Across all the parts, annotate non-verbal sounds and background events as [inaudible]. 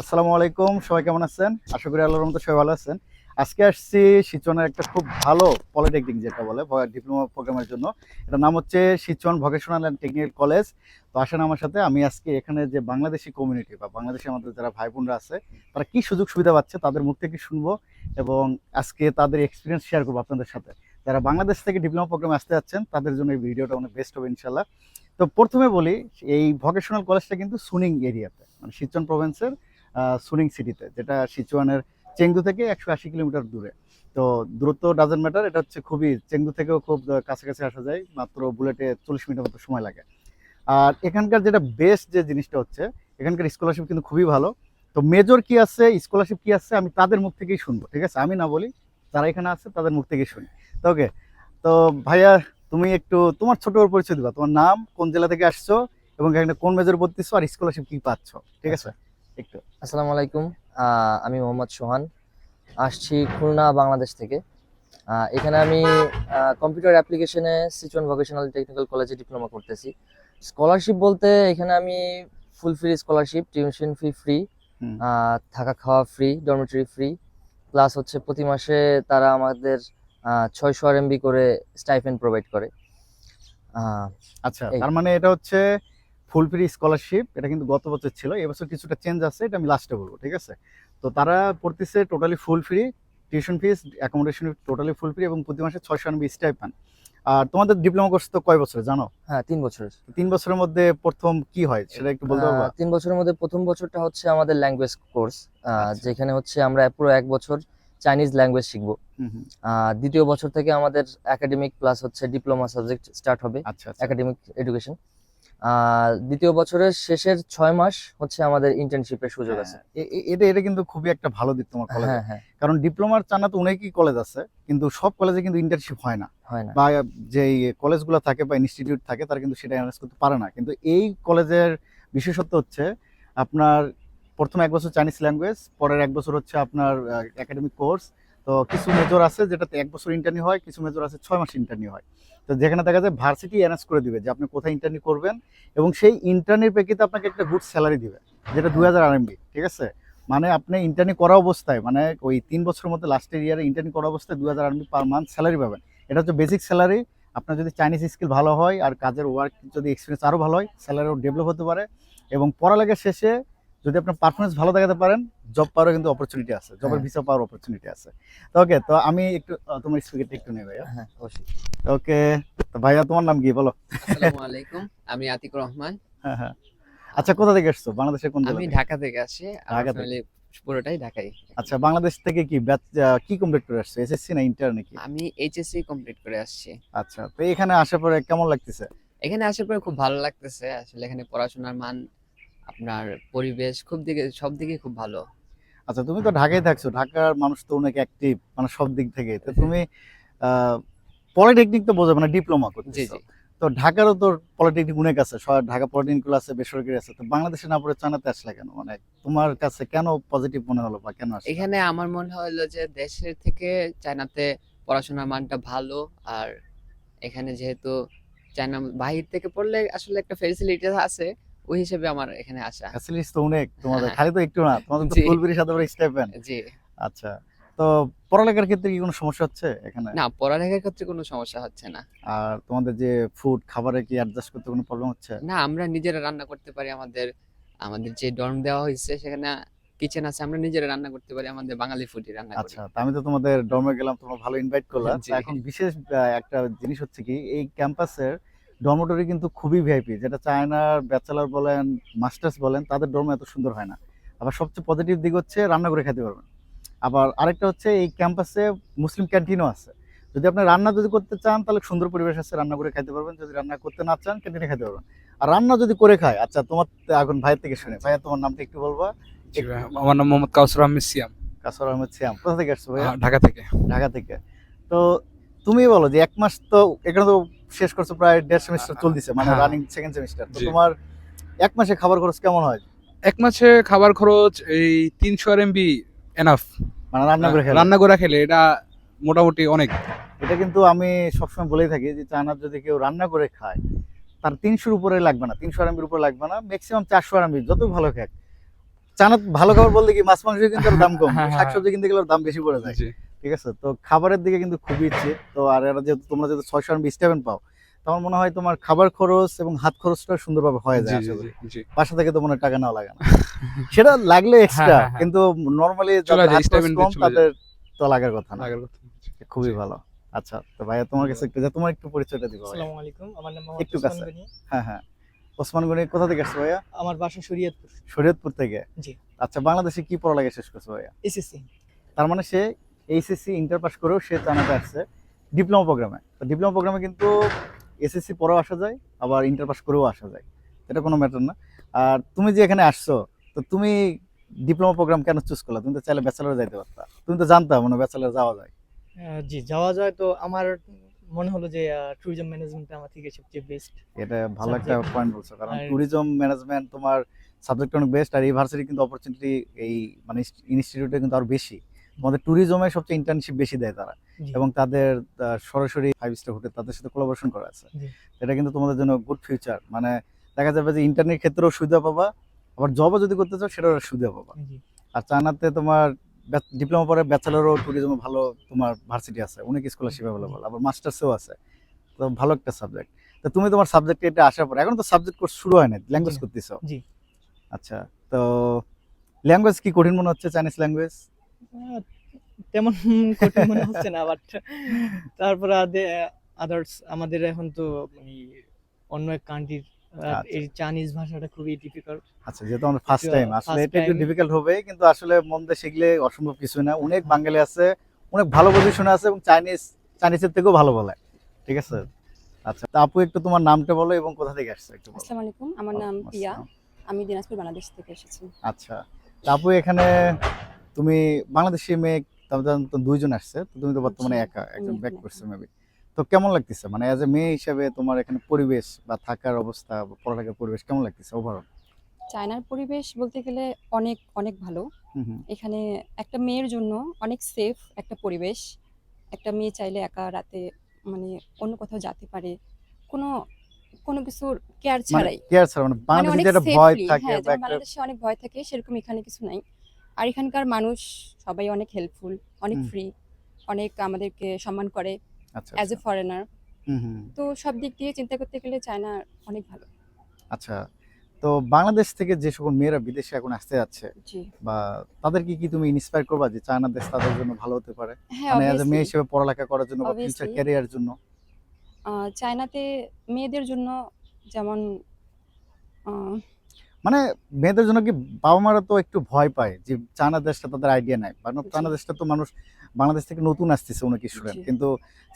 আসসালামু আলাইকুম, সবাই কেমন আছেন? আশা করি আল্লাহর মতো সবাই ভালো আছেন। আজকে আসছি সিচনের একটা খুব ভালো পলিটেকনিক যেটা বলে ডিপ্লোমা প্রোগ্রামের জন্য। এটার নাম হচ্ছে Sichuan vocational and technical college. তো আসেন আমার সাথে, আমি আজকে এখানে যে বাংলাদেশি কমিউনিটি বা বাংলাদেশের আমাদের যারা ভাই বোনরা আছে, তারা কি সুযোগ সুবিধা পাচ্ছে তাদের মুখ থেকে শুনব এবং আজকে তাদের এক্সপিরিয়েন্স শেয়ার করব আপনাদের সাথে। যারা বাংলাদেশ থেকে ডিপ্লোমা প্রোগ্রামে আসতে যাচ্ছেন, তাদের জন্য এই ভিডিওটা অনেক বেস্ট হবে ইনশাল্লাহ তো প্রথমে বলি, এই ভোকেশনাল কলেজটা কিন্তু সুনিং এরিয়াতে মানে সিচন প্রভিন্সের সুনিং সিটিতে, যেটা সিচুয়ানের চেংদু থেকে একশো আশি কিলোমিটার দূরে। তো দূরত্ব ডাজেন্ট ম্যাটার এটা হচ্ছে খুবই চেংদু থেকেও খুব কাছাকাছি আসা যায়, মাত্র বুলেটে চল্লিশ মিনিটের মতো সময় লাগে। আর এখানকার যেটা বেস্ট যে জিনিসটা হচ্ছে, এখানকার স্কলারশিপ কিন্তু খুবই ভালো। তো মেজর কি আছে স্কলারশিপ কি আছে, আমি তাদের মুখ থেকেই শুনব, ঠিক আছে? আমি না বলি, যারা এখানে আছে, তাদের মুখ থেকেই শুনি। তো ওকে তো ভাইয়া, তুমি একটু তোমার ছোট পরিচয় দিবা, তোমার নাম, কোন জেলা থেকে আসছো, এবং এখানে কোন মেজর পড়তেছো আর স্কলারশিপ কি পাচ্ছ, ঠিক আছে? একটু। আসসালামু আলাইকুম। আমি মোহাম্মদ সোহান। আসছি খুলনা বাংলাদেশ থেকে। এখানে আমি কম্পিউটার অ্যাপ্লিকেশনে সিচুয়ান ভোকেশনাল টেকনিক্যাল কলেজে ডিপ্লোমা করতেছি। স্কলারশিপ বলতে এখানে আমি full free scholarship tuition fee free থাকা খাওয়া ফ্রি ডরমেটরি ফ্রি। প্লাস হচ্ছে প্রতি মাসে তারা আমাদের ছয়শো আর এমবি করে স্টাইপেন্ড প্রোভাইড করে। আচ্ছা তার মানে এটা হচ্ছে ফুল ফ্রি স্কলারশিপ এটা কিন্তু গত বছর ছিল এবছর কিছুটা চেঞ্জ আছে এটা আমি লাস্টে বলব ঠিক আছে? তো তারা পড়তেছে totally full free tuition fees accommodation totally full free এবং প্রতি মাসে ছয়শো আনবি স্টাইপেন আর তোমাদের ডিপ্লোমা কোর্স তো কয় বছরে জানো? হ্যাঁ তিন বছরের। তিন বছরের মধ্যে প্রথম কি হয় সেটা একটু বলতে পারবা? তিন বছরের মধ্যে প্রথম বছরটা হচ্ছে আমাদের ল্যাঙ্গুয়েজ কোর্স আচ্ছা। যেখানে হচ্ছে আমরা পুরো এক বছর চাইনিজ ল্যাঙ্গুয়েজ শিখব। দ্বিতীয় বছর থেকে আমাদের একাডেমিক প্লাস হচ্ছে ডিপ্লোমা সাবজেক্ট স্টার্ট হবে আচ্ছা আচ্ছা। একাডেমিক এডুকেশন দ্বিতীয় বছরের শেষের ছয় মাস হচ্ছে আমাদের ইন্টার্নশিপের সুযোগ আছে। হ্যাঁ, এ- এটা এটা কিন্তু খুবই একটা ভালো দিক তোমার কলেজে হ্যাঁ হ্যাঁ। কারণ ডিপ্লোমার চানা তো অনেকই কলেজ আছে কিন্তু সব কলেজে কিন্তু ইন্টার্নশিপ হয় না। বা যে কলেজগুলো থাকে বা ইনস্টিটিউট থাকে তারা কিন্তু সেটা অ্যারেঞ্জ করতে পারে না। কিন্তু এই কলেজের বিশেষত্ব হচ্ছে আপনার প্রথম এক বছর চাইনিজ ল্যাঙ্গুয়েজ পরের এক বছর হচ্ছে আপনার একাডেমিক কোর্স তো কিছু মেজর আছে যেটাতে এক বছর ইন্টারনি হয়, কিছু মেজর আছে ছয় মাস ইন্টারনি হয়। তো যেখানে দেখা যায় ভার্সিটি অ্যারেঞ্জ করে দিবে যে আপনি কোথায় ইন্টারনি করবেন এবং সেই ইন্টারনির প্রেক্ষিতে আপনাকে একটা গুড স্যালারি দিবে, যেটা দুই হাজার আরএমবি ঠিক আছে? মানে আপনি ইন্টারনি করা অবস্থায় মানে ওই তিন বছরের মধ্যে লাস্টের ইয়ারে ইন্টারনি করা অবস্থায় দুই হাজার আরএমবি পার মান্থ স্যালারি পাবেন। এটা হচ্ছে বেসিক স্যালারি আপনার যদি চাইনিজ স্কিল ভালো হয় আর কাজের ওয়ার্ক যদি এক্সপিরিয়েন্স আরও ভালো হয় স্যালারিও ডেভেলপ হতে পারে। এবং পড়ালেখার শেষে যদি আপনার পারফরমেন্স ভালো দেখাতে পারেন জব পাওয়ারও কিন্তু অপরচুনিটি আছে জবের। ভিসা পাওয়ার অপরচুনিটি আছে। তো ওকে তো আমি একটু তোমার স্পিকারটা একটু নেই ভাইয়া। হ্যাঁ অবশ্যই। ওকে তো ভাইয়া তোমার নাম কি বলো? আসসালামু আলাইকুম আমি আতিক রহমান। হ্যাঁ হ্যাঁ। আচ্ছা কোথা থেকে এসছো? বাংলাদেশের কোন আমি ঢাকা থেকে আসি ঢাকা থেকে। পুরোটাই ঢাকাই। আচ্ছা বাংলাদেশ থেকে কি ব্যাচ কি কমপ্লিট করে আসছো? এসএসসি না ইন্টার নাকি? আমি এইচএসসি কমপ্লিট করে আসছি। আচ্ছা তো এখানে আসার পরে কেমন লাগতেছে? এখানে আসার পরে খুব ভালো লাগতেছে আসলে এখানে পড়াশোনার মান আপনার পরিবেশ খুব দিকে সব দিকে খুব ভালো। আচ্ছা তুমি তো ঢাকায় থাকছো ঢাকার মানুষ তো অনেক অ্যাক্টিভ মানে সব দিক থেকে। তো তুমি পলিটেকনিক তো বোঝো মানে ডিপ্লোমা জি করতেছো। জি। তো ঢাকারও তো পলিটেকনিক অনেক আছে ঢাকা পলিটেকনিক আছে বেসরকারি আছে তো বাংলাদেশে না পড়ে চানাতে আসলে কেন? মানে তোমার কাছে কেন পজিটিভ মনে হলো বা কেন আসলে? এখানে আমার মনে হলো যে দেশের থেকে চায়নাতে পড়াশোনার মানটা ভালো আর এখানে যেহেতু চায়না বাহির থেকে পড়লে আসলে একটা ফেসিলিটি আছে ওই হিসেবে আমার এখানে আসা। ফ্যাসিলিটিস তো অনেক তোমাদের। [laughs] খালি তো একটু না তোমাদের তো জি। ফুলবিরির সাথে স্টাইপেন জি। আচ্ছা তো পড়ালেখার ক্ষেত্রে কি কোনো সমস্যা হচ্ছে এখানে? না পড়ালেখার ক্ষেত্রে কোনো সমস্যা হচ্ছে না। আর তোমাদের যে ফুড খাবারে কি অ্যাডজাস্ট করতে কোনো প্রবলেম হচ্ছে? না আমরা নিজেরা রান্না করতে পারি আমাদের আমাদের যে ডর্ম দেওয়া হয়েছে সেখানে কিচেন আছে আমরা নিজেরা রান্না করতে পারি আমাদের বাঙালি ফুডই রান্না করি। আচ্ছা তা আমি তো তোমাদের ডর্মে গেলাম তোমরা ভালো ইনভাইট করলা। [laughs] জি। তা এখন বিশেষ একটা জিনিস হচ্ছে কি এই ক্যাম্পাসের ডরমেটরি কিন্তু খুবই ভিআইপি। যেটা চায়নার ব্যাচেলার বলেন মাস্টার্স বলেন তাদের ডর্ম এত সুন্দর হয় না। আবার সবচেয়ে পজিটিভ দিক হচ্ছে রান্না করে খেতে পারবেন। আবার আরেকটা হচ্ছে এই ক্যাম্পাসে মুসলিম ক্যান্টিনও আছে। যদি আপনি রান্না যদি করতে চান তাহলে সুন্দর পরিবেশ আছে রান্না করে খেতে পারবেন। যদি রান্না করতে না চান ক্যান্টিনে খেতে পারবেন। আর রান্না যদি করে খায় আচ্ছা তোমার এখন ভাইয়ের থেকে শুনে। ভাইয়া তোমার নামটা একটু বলবা। আমার নাম মোহাম্মদ কাউসার আহমেদ সিয়াম। কাসর আহমেদ সিয়াম। কোথা থেকে আসছো ভাইয়া? ঢাকা থেকে। ঢাকা থেকে। তো তুমি বলো যে এক মাস তো এখানে তো শেষ করছ প্রায় দেড় সেমিস্টার চলতেছে মানে হ্যাঁ। রানিং সেকেন্ড সেমিস্টার তো তোমার এক মাসে খাবার খরচ কেমন হয়? এক মাসে খাবার খরচ এই তিনশো আর এমবি এনাফ মানে রান্না করে খেলে? রান্না করে খেলে এটা মোটামুটি অনেক। এটা কিন্তু আমি সবসময় বলেই থাকি যে চায়নার যদি কেউ রান্না করে খায় তার তিনশোর উপরে লাগবে না তিনশো আরএমবির উপরে লাগবে না ম্যাক্সিমাম চারশো আরএমবি যত ভালো খাক। চানা ভালো খাবার বলতে কি মাছ মাংস কিন্তু দাম কম হ্যাঁ, হ্যাঁ। শাকসবজি কিনতে গেলে দাম বেশি পড়ে যায়। ঠিক আছে? তো খাবারের দিকে কিন্তু খুবই ইচ্ছে। তো আর এরা যেহেতু তোমরা যেহেতু ছয়শো বিশ টাকা পাও তো আমার মনে হয় তোমার খাবার খরচ এবং হাত খরচটা সুন্দরভাবে হয়ে যায় বাসা থেকে তো মনে টাকা নেওয়া লাগে না। সেটা লাগলে এক্সট্রা হ্যাঁ, হ্যাঁ। কিন্তু নর্মালি। তাদের তো লাগার কথা না। খুবই ভালো। আচ্ছা তো ভাইয়া তোমার কাছে একটু তোমার একটু পরিচয়টা দিবো। আসসালামু আলাইকুম আমার নাম মোহাম্মদ একটু ওসমান কাছে। গনি। হ্যাঁ হ্যাঁ। ওসমান গনি কোথা থেকে আসছো ভাইয়া? আমার বাসা শরীয়তপুর। শরীয়তপুর থেকে? জি। আচ্ছা বাংলাদেশে কি পড়ালেখা শেষ করছ ভাইয়া? এসএসসি। তার মানে সে এইচএসসি ইন্টার পাস করেও সে চানাতে আসছে ডিপ্লোমা প্রোগ্রামে তো ডিপ্লোমা প্রোগ্রামে কিন্তু এসএসসি পরেও আসা যায় আবার ইন্টার পাস করেও আসা যায়। এটা কোনো ম্যাটার না। আর তুমি যে এখানে আসছো তো তুমি ডিপ্লোমা প্রোগ্রাম কেন চুজ করলা? তুমি তো চাইলে ব্যাচেলার যাইতে পারতা। তুমি তো জানতা মানে ব্যাচেলার যাওয়া যায়। জি যাওয়া যায় তো আমার মনে হলো যে ট্যুরিজম ম্যানেজমেন্ট আমার থেকে সবচেয়ে বেস্ট এটা ভালো একটা. পয়েন্ট বলছো কারণ ট্যুরিজম ম্যানেজমেন্ট তোমার সাবজেক্ট অনেক বেস্ট আর ইউনিভার্সিটি কিন্তু অপরচুনিটি এই মানে ইনস্টিটিউটে কিন্তু আরও বেশি। তোমাদের ট্যুরিজমে সবচেয়ে ইন্টার্নশিপ বেশি দেয় তারা। এবং তাদের সরাসরি ফাইভ স্টার হোটেল তাদের সাথে কোলাবোরেশন করা আছে। এটা কিন্তু তোমাদের জন্য গুড ফিউচার মানে দেখা যাবে যে ইন্টারনেট ক্ষেত্রেও সুবিধা পাবা আবার জবও যদি করতে চাও সেটাও সুবিধা পাবা। আর চায়নাতে তোমার ডিপ্লোমা পরে ব্যাচেলারও ট্যুরিজমে ভালো তোমার ভার্সিটি আছে অনেক স্কলারশিপ অ্যাভেলেবল আবার মাস্টার্সেও আছে। তো ভালো একটা সাবজেক্ট তো তুমি তোমার সাবজেক্ট এটা আসার পরে এখন তো সাবজেক্ট কোর্স শুরু হয় না ল্যাঙ্গুয়েজ। করতেছো? আচ্ছা তো ল্যাঙ্গুয়েজ কি কঠিন মনে হচ্ছে চাইনিজ ল্যাঙ্গুয়েজ তেমন কঠিন মনে হচ্ছে না বাট তারপরে আদার্স আমাদের এখন তো মানে অন্য এক কান্ট্রির আচ্ছা। এই চাইনিজ ভাষাটা খুবই ডিফিকাল্ট আচ্ছা যেহেতু আমরা ফার্স্ট টাইম আসলে এটা একটু ডিফিকাল্ট হবে কিন্তু আসলে মন দিয়ে শিখলে অসম্ভব কিছু না। অনেক বাঙালি আছে অনেক ভালো পজিশনে আছে এবং চাইনিজ চাইনিজের থেকেও ভালো বলে। ঠিক আছে? আচ্ছা তা আপু একটু তোমার নামটা বলো এবং কোথা থেকে আসছো একটু আসসালামু আলাইকুম আমার নাম পিয়া আমি দিনাজপুর বাংলাদেশ থেকে এসেছি। আচ্ছা তা আপু এখানে তুমি বাংলাদেশি মেয়ে দুইজন আসছে তো তুমি তো বর্তমানে একা একজন ব্যাক করছে মেবি তো কেমন লাগতেছে? মানে অ্যাজ এ মেয়ে হিসেবে তোমার এখানে পরিবেশ বা থাকার অবস্থা পড়ালেখার পরিবেশ কেমন লাগতেছে ওভারঅল চায়নার পরিবেশ বলতে গেলে অনেক অনেক ভালো। এখানে একটা মেয়ের জন্য অনেক সেফ একটা পরিবেশ। একটা মেয়ে চাইলে একা রাতে মানে অন্য কোথাও যেতে পারে। কোনো কোনো কিছুর কেয়ার মানে ছাড়াই। কেয়ার ছাড়া মানে মানে বাংলাদেশে যেটা ভয় থাকে হ্যাঁ বাংলাদেশে অনেক ভয় থাকে সেরকম এখানে কিছু নাই। আর এখানকার মানুষ সবাই অনেক হেল্পফুল অনেক ফ্রি অনেক আমাদেরকে সম্মান করে অ্যাজ এ। ফরেনার তো সব দিক দিয়ে চিন্তা করতে গেলে চায়না অনেক ভালো। আচ্ছা তো বাংলাদেশ থেকে যে সকল মেয়েরা বিদেশে এখন আসতে যাচ্ছে বা তাদেরকে কি তুমি ইন্সপায়ার করবা যে চায়না দেশ তাদের জন্য ভালো হতে পারে? হ্যাঁ মানে অ্যাজ এ মেয়ে। হিসেবে পড়ালেখা করার জন্য বা ফিউচার Obviously. ক্যারিয়ার জন্য। চায়নাতে মেয়েদের জন্য যেমন মানে মেয়েদের জন্য কি বাবা মারা তো একটু ভয় পায় যে চায়না দেশটা তাদের আইডিয়া নাই। কারণ চায়না দেশটা তো মানুষ বাংলাদেশ থেকে নতুন আসতেছে অনেক স্টুডেন্ট কিন্তু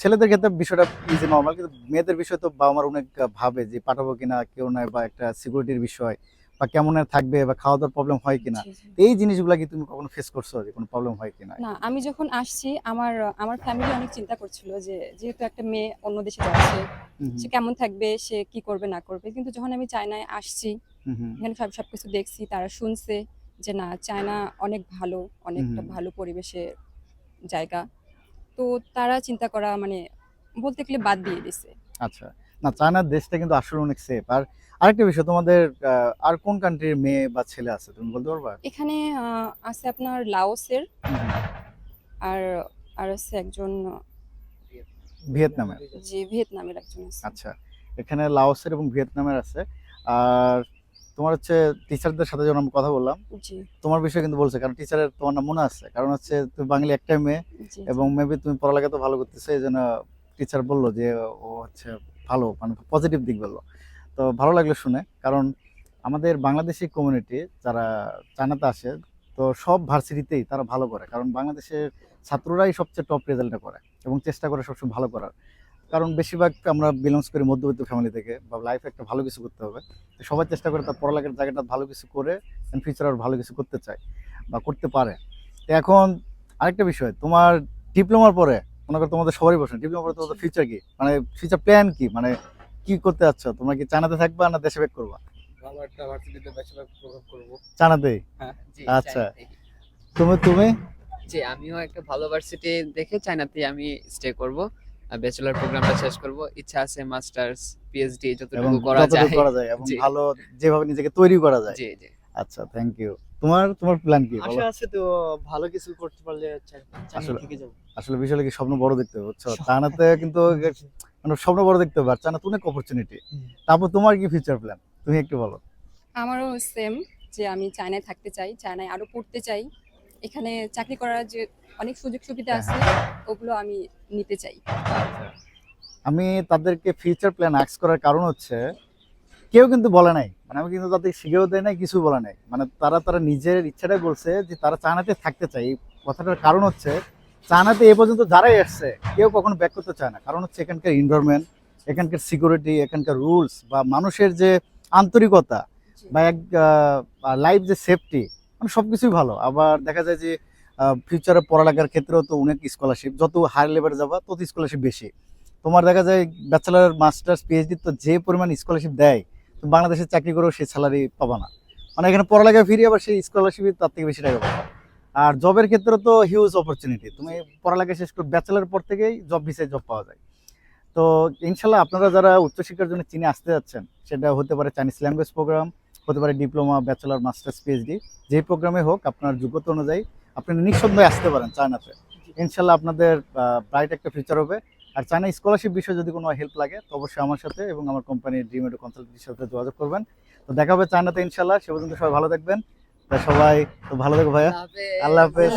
ছেলেদের ক্ষেত্রে বিষয়টা ইজি নর্মাল কিন্তু মেয়েদের বিষয় তো বাবা মার অনেক ভাবে যে পাঠাবো কিনা কেউ নাই বা একটা সিকিউরিটির বিষয় বা কেমন থাকবে বা খাওয়া দাওয়ার প্রবলেম হয় কিনা। এই জিনিসগুলো কি তুমি কখনো ফেস করছ যে কোনো প্রবলেম হয় কিনা? না আমি যখন আসছি আমার আমার ফ্যামিলি অনেক চিন্তা করছিল যে যেহেতু একটা মেয়ে অন্য দেশে যাচ্ছে সে কেমন থাকবে সে কি করবে না করবে। কিন্তু যখন আমি চায়নায় আসছি এখানে সব সবকিছু দেখছি তারা শুনছে যে না চায়না অনেক ভালো অনেকটা ভালো পরিবেশের জায়গা। তো তারা চিন্তা করা মানে বলতে গেলে বাদ দিয়ে দিছে। আচ্ছা। না চায়নার দেশটা কিন্তু আসলে অনেক সেফ আর আরেকটা বিষয় তোমাদের আর কোন কান্ট্রির মেয়ে বা ছেলে আছে? তুমি বলতে পারবা? এখানে আছে আপনার লাওসের। আর আর আছে একজন ভিয়েতনামের। যে ভিয়েতনামের একজন আছে। আচ্ছা। এখানে লাওসের এবং ভিয়েতনামের আছে। আর তোমার হচ্ছে টিচারদের সাথে যখন আমি কথা বললাম তোমার বিষয়ে কিন্তু বলছে কারণ টিচারের তোমার নাম মনে আছে। কারণ হচ্ছে তুমি বাঙালি একটাই মেয়ে এবং মেবি তুমি পড়ালেখা তো ভালো করতেছো এই জন্য টিচার বলল যে ও হচ্ছে ভালো মানে পজিটিভ দিক বলল। তো ভালো লাগল শুনে কারণ আমাদের বাংলাদেশি কমিউনিটি যারা চায়নাতে আসে তো সব ভার্সিটিতেই তারা ভালো করে। কারণ বাংলাদেশের ছাত্ররাই সবচেয়ে টপ রেজাল্টটা করে এবং চেষ্টা করে সবসময় ভালো করার। কারণ বেশিরভাগ আমরা বিলংস করি মধ্যবিত্ত ফ্যামিলি থেকে বা লাইফে একটা ভালো কিছু করতে হবে। তো সবাই চেষ্টা করে তার পড়ালেখার জায়গাটা ভালো কিছু করে ফিউচার আর ভালো কিছু করতে চায় বা করতে পারে। তো এখন আরেকটা বিষয় তোমার ডিপ্লোমার পরে মনে করো তোমাদের সবারই প্রশ্ন ডিপ্লোমার পরে তোমাদের ফিউচার কি? মানে ফিউচার প্ল্যান কি? মানে কি করতে যাচ্ছ তোমরা কি চায়নাতে থাকবা না দেশে ব্যাক করবা? চায়নাতেই? আচ্ছা। তুমি তুমি? জি আমিও একটা ভালো ভার্সিটি দেখে চায়নাতে আমি স্টে করব। ব্যাচেলর প্রোগ্রামটা শেষ করব। ইচ্ছা আছে মাস্টার্স পিএইচডি যতটুকু করা যায়। যতটুকু করা যায় এবং ভালো যেভাবে নিজেকে তৈরি করা যায়। জি জি। আচ্ছা থ্যাংক ইউ তোমার তোমার প্ল্যান কি? আশা আছে তো ভালো কিছু করতে পারলে চা- চায়না আসলে- থেকে যাব। আসলে বিষয়টা কি স্বপ্ন বড় দেখতে হবে বুঝছ? চায়নাতে কিন্তু মানে স্বপ্ন বড় দেখতে হবে আর চায়না তো অনেক অপরচুনিটি তারপর তোমার কি ফিউচার প্ল্যান তুমি একটু বলো। আমারও সেম যে আমি চায়নায় থাকতে চাই চায়নায় আরও পড়তে চাই। এখানে চাকরি করার যে অনেক সুযোগ সুবিধা আছে ওগুলো আমি নিতে চাই। আমি তাদেরকে ফিউচার প্ল্যান আক্স করার কারণ হচ্ছে কেউ কিন্তু বলে নাই। মানে আমি কিন্তু তাদের শিখেও দেয় নাই কিছু বলে নাই। মানে তারা তারা নিজের ইচ্ছাটাই বলছে যে তারা চায়নাতে থাকতে চায়। এই কথাটার কারণ হচ্ছে চায়নাতে এ পর্যন্ত যারাই আসছে কেউ কখনো ব্যাক করতে চায় না। কারণ হচ্ছে এখানকার এনভায়রনমেন্ট এখানকার সিকিউরিটি এখানকার রুলস বা মানুষের যে আন্তরিকতা বা এক লাইফ যে সেফটি মানে সব কিছুই ভালো। আবার দেখা যায় যে ফিউচারে পড়ালেখার ক্ষেত্রেও তো অনেক স্কলারশিপ যত হায়ার লেভেলে যাবা, তত স্কলারশিপ বেশি। তোমার দেখা যায় ব্যাচেলার মাস্টার্স পিএইচডি তো যে পরিমাণ স্কলারশিপ দেয় তুমি বাংলাদেশে চাকরি করেও সেই স্যালারি পাবা না। মানে এখানে পড়ালেখা ফিরে আবার সেই স্কলারশিপই তার থেকে বেশি টাকা পাবা। আর জবের ক্ষেত্রে তো হিউজ অপরচুনিটি তুমি পড়ালেখা শেষ করে ব্যাচেলার পর থেকেই জব ভিসায় জব পাওয়া যায়। তো ইনশাল্লাহ আপনারা যারা উচ্চশিক্ষার জন্য চীনে আসতে যাচ্ছেন, সেটা হতে পারে চাইনিজ ল্যাঙ্গুয়েজ প্রোগ্রাম হতে পারে ডিপ্লোমা ব্যাচেলার মাস্টার্স পিএইচডি যে প্রোগ্রামে হোক আপনার যোগ্যতা অনুযায়ী আপনি নিঃসন্দেহে আসতে পারেন চায়নাতে। ইনশাল্লাহ আপনাদের ব্রাইট একটা ফিউচার হবে। আর চায়না স্কলারশিপ বিষয়ে যদি কোনো হেল্প লাগে তো অবশ্যই আমার সাথে এবং আমার কোম্পানির ড্রিম এডু কনসালটেন্সির সাথে যোগাযোগ করবেন। তো দেখা হবে চায়নাতে ইনশাল্লাহ। সে পর্যন্ত সবাই ভালো থাকবেন। সবাই তো ভালো থাকো ভাইয়া। আল্লাহ হাফেজ।